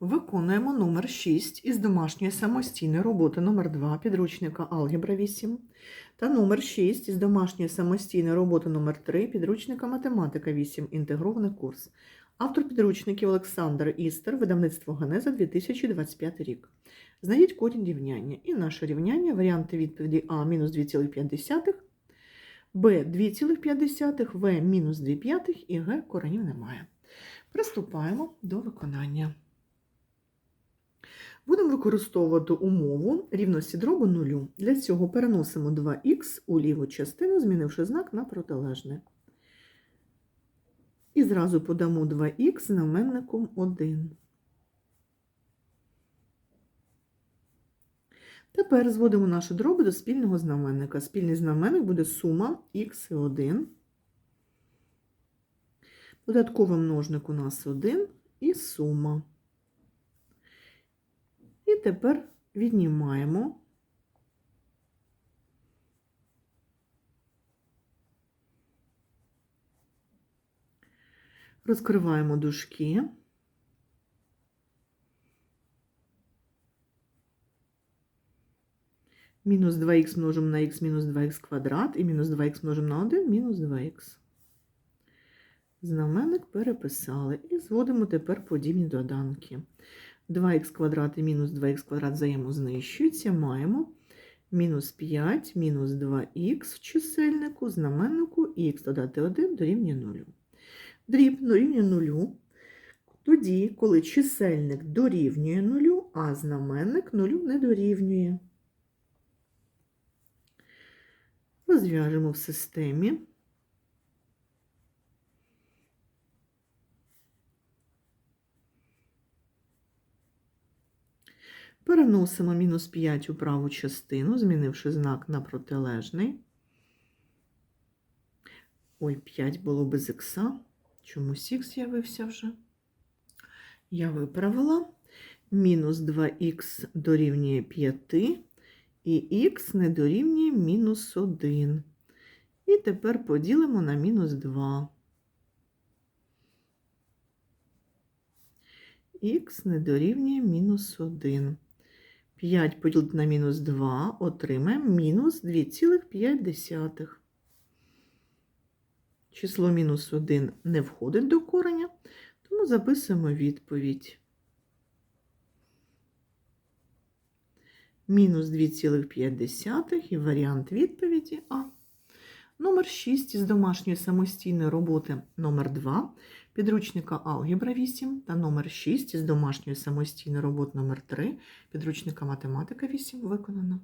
Виконуємо номер 6 із домашньої самостійної роботи номер 2 підручника Алгебра 8 та номер 6 із домашньої самостійної роботи номер 3 підручника Математика 8 інтегрований курс. Автор підручників Олександр Істер, видавництво Генеза 2025 рік. Знайдіть корінь рівняння. І наше рівняння, варіанти відповіді А мінус 2,5, Б 2,5, В мінус 2,5 і Г коренів немає. Приступаємо до виконання. Будемо використовувати умову рівності дробу нулю. Для цього переносимо 2х у ліву частину, змінивши знак на протилежне. І зразу подамо 2х знаменником 1. Тепер зводимо наші дроби до спільного знаменника. Спільний знаменник буде сума х і 1. Додатковий множник у нас 1 і сума. І тепер віднімаємо розкриваємо дужки. Мінус 2х множимо на х мінус 2х квадрат і мінус 2х множимо на 1 мінус 2х. Знаменник переписали і зводимо тепер подібні доданки. 2х квадрат і мінус 2х квадрат взаємознищуються, маємо мінус 5 мінус 2х в чисельнику, знаменнику х додати 1 дорівнює 0. Дріб дорівнює 0 тоді, коли чисельник дорівнює 0, а знаменник 0 не дорівнює. Розв'яжемо в системі. Переносимо мінус 5 у праву частину, змінивши знак на протилежний. Ой, 5 було без ікса. Чомусь х з'явився вже. Я виправила. Мінус 2х дорівнює 5, і х не дорівнює мінус 1. І тепер поділимо на мінус 2. Х не дорівнює мінус 1. 5 поділити на мінус 2 отримаємо мінус 2,5. Число мінус 1 не входить до кореня, тому записуємо відповідь. Мінус 2,5 і варіант відповіді А. Номер 6 із домашньої самостійної роботи номер 2 підручника Алгебра 8 та номер 6 із домашньої самостійної роботи номер 3 підручника Математика 8 виконано.